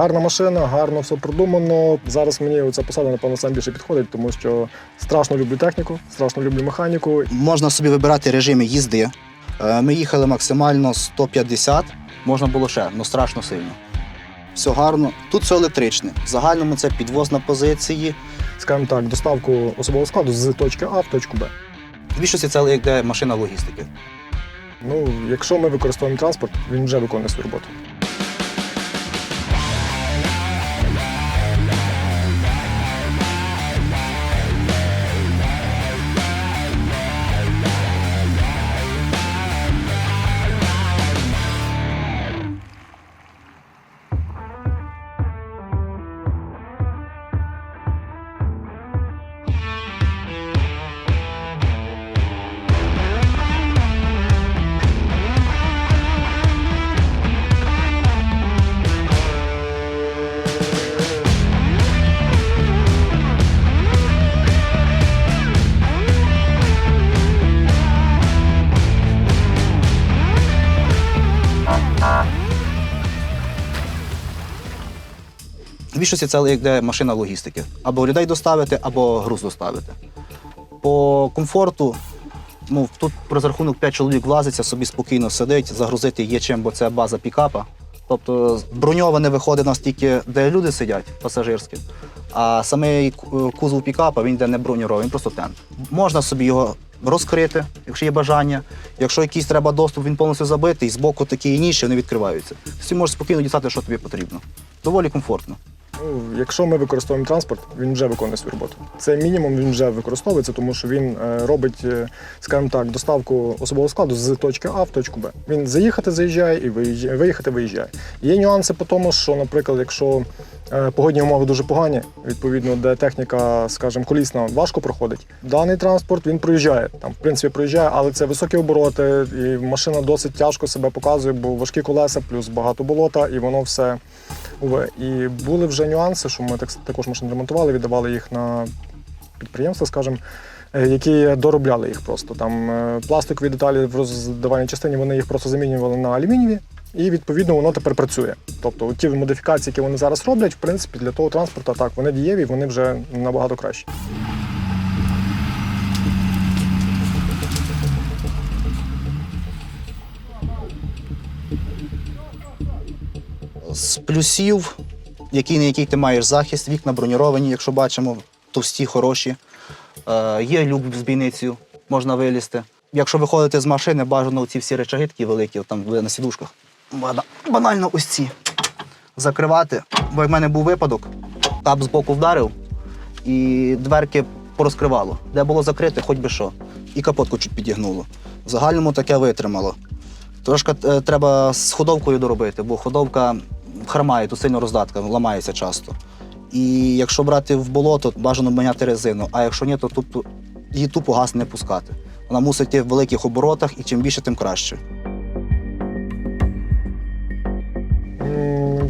гарна машина, гарно все продумано. Зараз мені ця посада, напевно, сам більше підходить, тому що страшно люблю техніку, страшно люблю механіку. Можна собі вибирати режими їзди. Е, Ми їхали максимально 150, можна було ще, але страшно сильно. Все гарно. Тут все електричне. В загальному це підвоз на позиції. Скажімо так, доставку особового складу з точки А в точку Б. В більшості це йде машина логістики. Ну, якщо ми використовуємо транспорт, він вже виконує свою роботу. Більшості це йде машина логістики. Або людей доставити, або груз доставити. По комфорту, ну, тут розрахунок 5 чоловік влазиться, собі спокійно сидить, загрузити є чим, бо це база пікапа. Тобто броньоване виходить у нас тільки, де люди сидять, пасажирські. А самий кузов пікапа він йде не броньований, він просто тент. Можна собі його розкрити, якщо є бажання. Якщо якийсь треба доступ, він повністю забитий, збоку такі і ніші, вони відкриваються. Ти можеш спокійно дістати, що тобі потрібно. Доволі комфортно. Ну, якщо ми використовуємо транспорт, він вже виконує свою роботу. Це мінімум він вже використовується, тому що він е, робить, е, скажімо так, доставку особового складу з точки А в точку Б. Він заїхати заїжджає і виїхати виїжджає. Є нюанси по тому, що, наприклад, якщо е, погодні умови дуже погані, відповідно, де техніка, скажімо, колісна важко проходить. Даний транспорт він проїжджає. Там, в принципі, проїжджає, але це високі обороти, і машина досить тяжко себе показує, бо важкі колеса, плюс багато болота, і воно все Уве. І були вже нюанси, що ми так, також машини ремонтували, віддавали їх на підприємства, скажімо, е, які доробляли їх просто. Там е, пластикові деталі в роздавальній частині вони їх просто замінювали на алюмінієві. І відповідно воно тепер працює. Тобто ті модифікації, які вони зараз роблять, в принципі, для того транспорту так, вони дієві, вони вже набагато кращі. З плюсів, який на який ти маєш захист, вікна броніровані, якщо бачимо, товсті, хороші. Е, є люк з бійницею, можна вилізти. Якщо виходити з машини, бажано ці всі речаги такі великі, там на сідушках. Банально ось ці. Закривати. Бо в мене був випадок, кап збоку вдарив і дверки порозкривало. Де було закрите, хоч би що. І капотку чуть підігнуло. В загальному таке витримало. Трошки е, треба з ходовкою доробити, бо ходовка хромає, тут сильно роздатка, ламається часто. І якщо брати в болото, бажано міняти резину, а якщо ні, то тупо, її тупо газ не пускати. Вона мусить йти в великих оборотах, і чим більше, тим краще.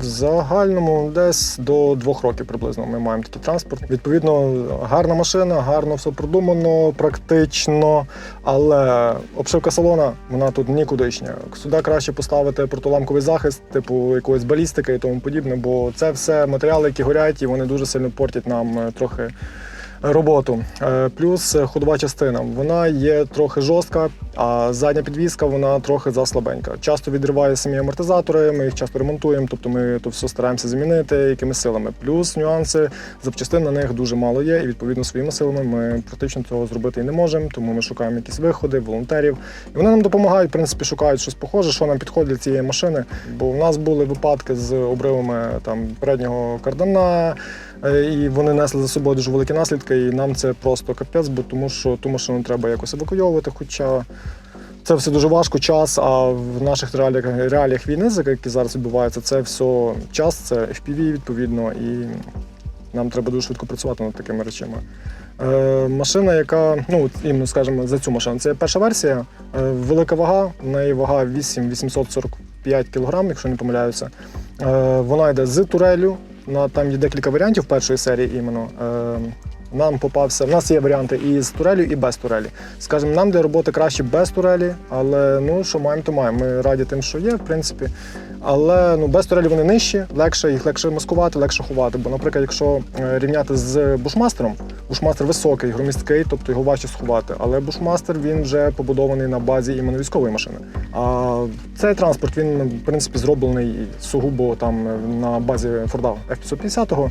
В загальному десь до двох років приблизно ми маємо такий транспорт. Відповідно, гарна машина, гарно все продумано, практично, але обшивка салона вона тут нікудишня. Сюди краще поставити протиламковий захист, типу якоїсь балістики і тому подібне, бо це все матеріали, які горять, і вони дуже сильно портять нам е, трохи. Роботу Е, плюс е, ходова частина. Вона є трохи жорстка, а задня підвізка вона трохи заслабенька. Часто відриває самі амортизатори, ми їх часто ремонтуємо, тобто ми то все стараємося замінити якимись силами. Плюс нюанси запчастин на них дуже мало є, і відповідно своїми силами ми практично цього зробити і не можемо. Тому ми шукаємо якісь виходи, волонтерів. І вони нам допомагають, в принципі, шукають щось похоже, що нам підходить для цієї машини. Бо в нас були випадки з обривами там переднього кардана. Е, І вони несли за собою дуже великі наслідки, і нам це просто капець, бо тому що ту машину треба якось евакуйовувати. Хоча це все дуже важко, час. А в наших реаліях, реаліях війни, які зараз відбуваються, це все час, це FPV, відповідно, і нам треба дуже швидко працювати над такими речами. Е, машина, яка, ну, іменно, скажімо, за цю машину, це перша версія, е, велика вага, в неї вага 8845 кг, якщо не помиляюся. Е, вона йде з турелю. Там є декілька варіантів першої серії іменно. Е, нам попався. В нас є варіанти і з турелю, і без турелі. Скажімо, нам для роботи краще без турелі, але ну що маємо, то маємо. Ми раді тим, що є, в принципі. Але ну, без турелі вони нижчі, легше їх легше маскувати, легше ховати. Бо, наприклад, якщо е, рівняти з бушмастером, бушмастер високий, громісткий, тобто його важче сховати. Але бушмастер він вже побудований на базі іменно військової машини. А цей транспорт він в принципі зроблений сугубо там на базі Форда F-550.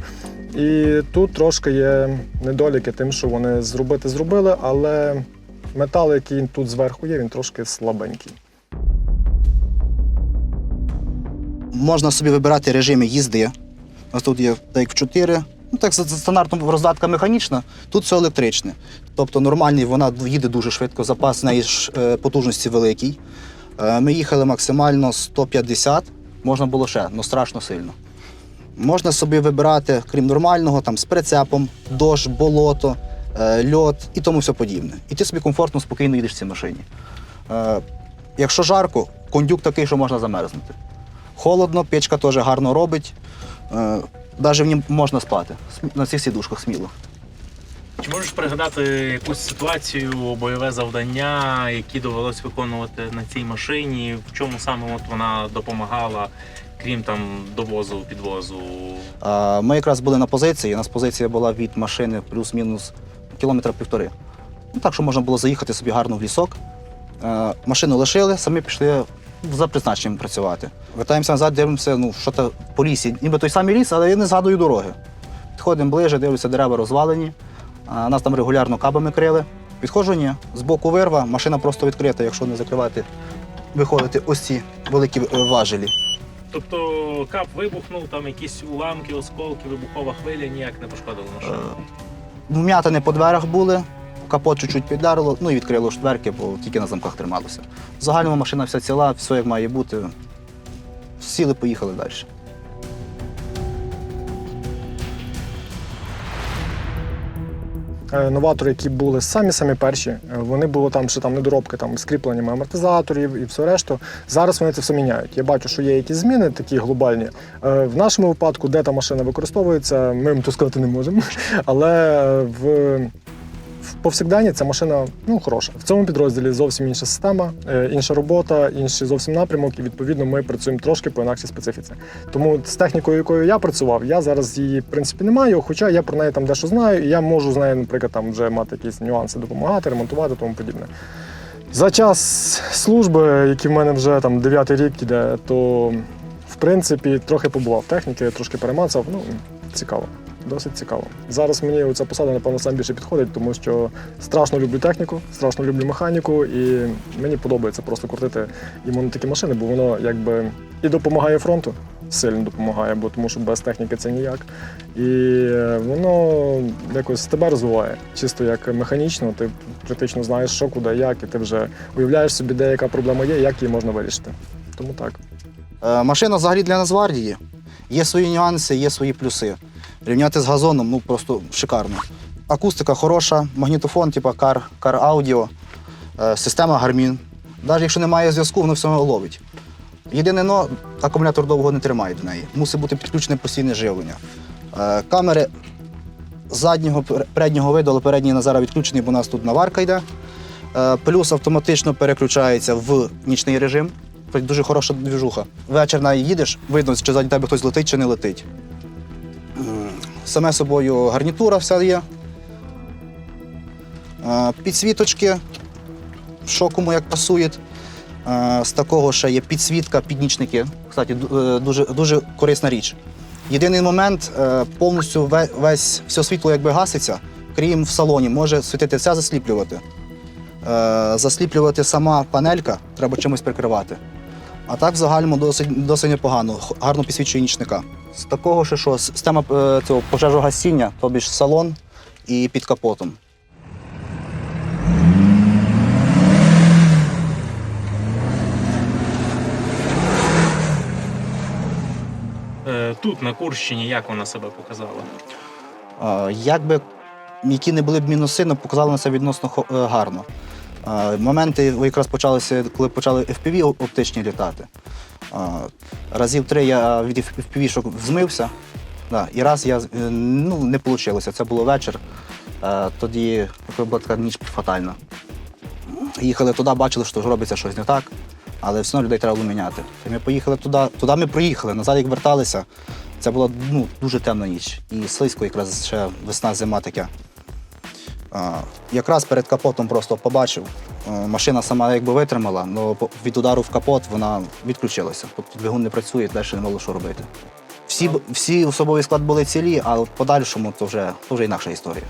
І тут трошки є недоліки тим, що вони зробити зробили, але метал, який тут зверху є, він трошки слабенький. Можна собі вибирати режими їзди. У нас тут є в 4. Ну, так стандартом роздатка механічна, тут все електричне. Тобто нормальний, вона їде дуже швидко, запас неї ж, е, потужності великий. Е, Ми їхали максимально 150, можна було ще, але страшно сильно. Можна собі вибирати, крім нормального, там, з прицепом, дощ, болото, е, льот і тому все подібне. І ти собі комфортно, спокійно їдеш в цій машині. Е, Якщо жарко, кондюк такий, що можна замерзнути. Холодно, печка теж гарно робить. Навіть в ній можна спати. На цих сідушках сміло. Чи можеш пригадати якусь ситуацію, бойове завдання, які довелось виконувати на цій машині? В чому саме от вона допомагала, крім там довозу, підвозу? Е, Ми якраз були на позиції. У нас позиція була від машини плюс-мінус кілометра півтори. Ну, так що можна було заїхати собі гарно в лісок. Е, Машину лишили, самі пішли за призначенням працювати. Вертаємося назад, дивимося, ну, що то по лісі. Ніби той самий ліс, але я не згадую дороги. Підходимо ближе, дивлюся, дерева розвалені. А, Нас там регулярно кабами крили. Підходжу, ні. З боку вирва, машина просто відкрита, якщо не закривати, виходити ось ці великі е, важелі. Тобто кап вибухнув, там якісь уламки, осколки, вибухова хвиля ніяк не пошкодила машину. Вм'ятини по дверях були, капот чуть-чуть піддарило, ну і відкрило дверки, бо тільки на замках трималося. В загальному машина вся ціла, все як має бути. Сіли, поїхали далі. Новатори, які були самі самі перші, е, вони були там ще там недоробки там з амортизаторів і все решту. Зараз вони це все міняють. Я бачу, що є якісь зміни такі глобальні. Е, В нашому випадку, де та машина використовується, ми їм то сказати не можемо. Але е, в повсякденні ця машина ну хороша. В цьому підрозділі зовсім інша система, е, інша робота, інший зовсім напрямок, і відповідно ми працюємо трошки по інакшій специфіці. Тому з технікою, якою я працював, я зараз її в принципі не маю, хоча я про неї там дещо знаю, і я можу з нею, наприклад, там вже мати якісь нюанси допомагати, ремонтувати тому подібне. За час служби, який в мене вже там дев'ятий рік іде, то в принципі трохи побував техніки, трошки перемацав. Ну цікаво. Досить цікаво. Зараз мені ця посада, напевно, сам більше підходить, тому що страшно люблю техніку, страшно люблю механіку, і мені подобається просто крутити іменно такі машини, бо воно якби і допомагає фронту, сильно допомагає, бо тому що без техніки це ніяк. І воно якось тебе розвиває. Чисто як механічно, ти критично знаєш, що куди, як, і ти вже уявляєш собі, де яка проблема є, як її можна вирішити. Тому так. Е, Машина взагалі для Нацгвардії. Є свої нюанси, є свої плюси. Рівняти з газоном ну просто шикарно. Акустика хороша, магнітофон, типу Car, Car Audio, система Garmin. Навіть якщо немає зв'язку, воно все ловить. Єдине но, акумулятор довго не тримає до неї. Мусить бути підключене постійне живлення. Е, Камери заднього, переднього виду, але передній на зараз відключений, бо у нас тут наварка йде. Е, Плюс автоматично переключається в нічний режим. Дуже хороша двіжуха. Вечір на їдеш, видно, чи за тебе хтось летить, чи не летить. Саме собою гарнітура вся є. Е, Підсвіточки, що кому як пасує. Е, З такого ще є підсвітка, піднічники. Кстати, е, дуже, дуже корисна річ. Єдиний момент, повністю весь все світло якби гаситься, крім в салоні, може світити все засліплювати. Засліплювати сама панелька, треба чимось прикривати. А так в загальному досить, досить непогано, гарно підсвічує нічника. З такого ще що, система е, цього пожежогасіння, тобі ж салон і під капотом. Е, Тут, на Курщині, як вона себе показала? Е, Як би які не були б мінуси, але показали на це відносно е, гарно. Моменти якраз почалися, коли почали FPV оптичні літати. Разів три я від FPV-шок змився, да, і раз я е, ну, не вийшло. Це було вечір. Е, Тоді була така ніч фатальна. Їхали туди, бачили, що робиться щось не так. але все одно людей треба було міняти. І ми поїхали туди, туди ми проїхали, назад як верталися. Це була ну, дуже темна ніч. І слизько, якраз ще весна, зима таке. Якраз перед капотом просто побачив. Машина сама якби витримала, але від удару в капот вона відключилася. Тобто двигун не працює, далі не було що робити. Всі, всі особовий склад були цілі, а в подальшому то вже, то вже інакша історія.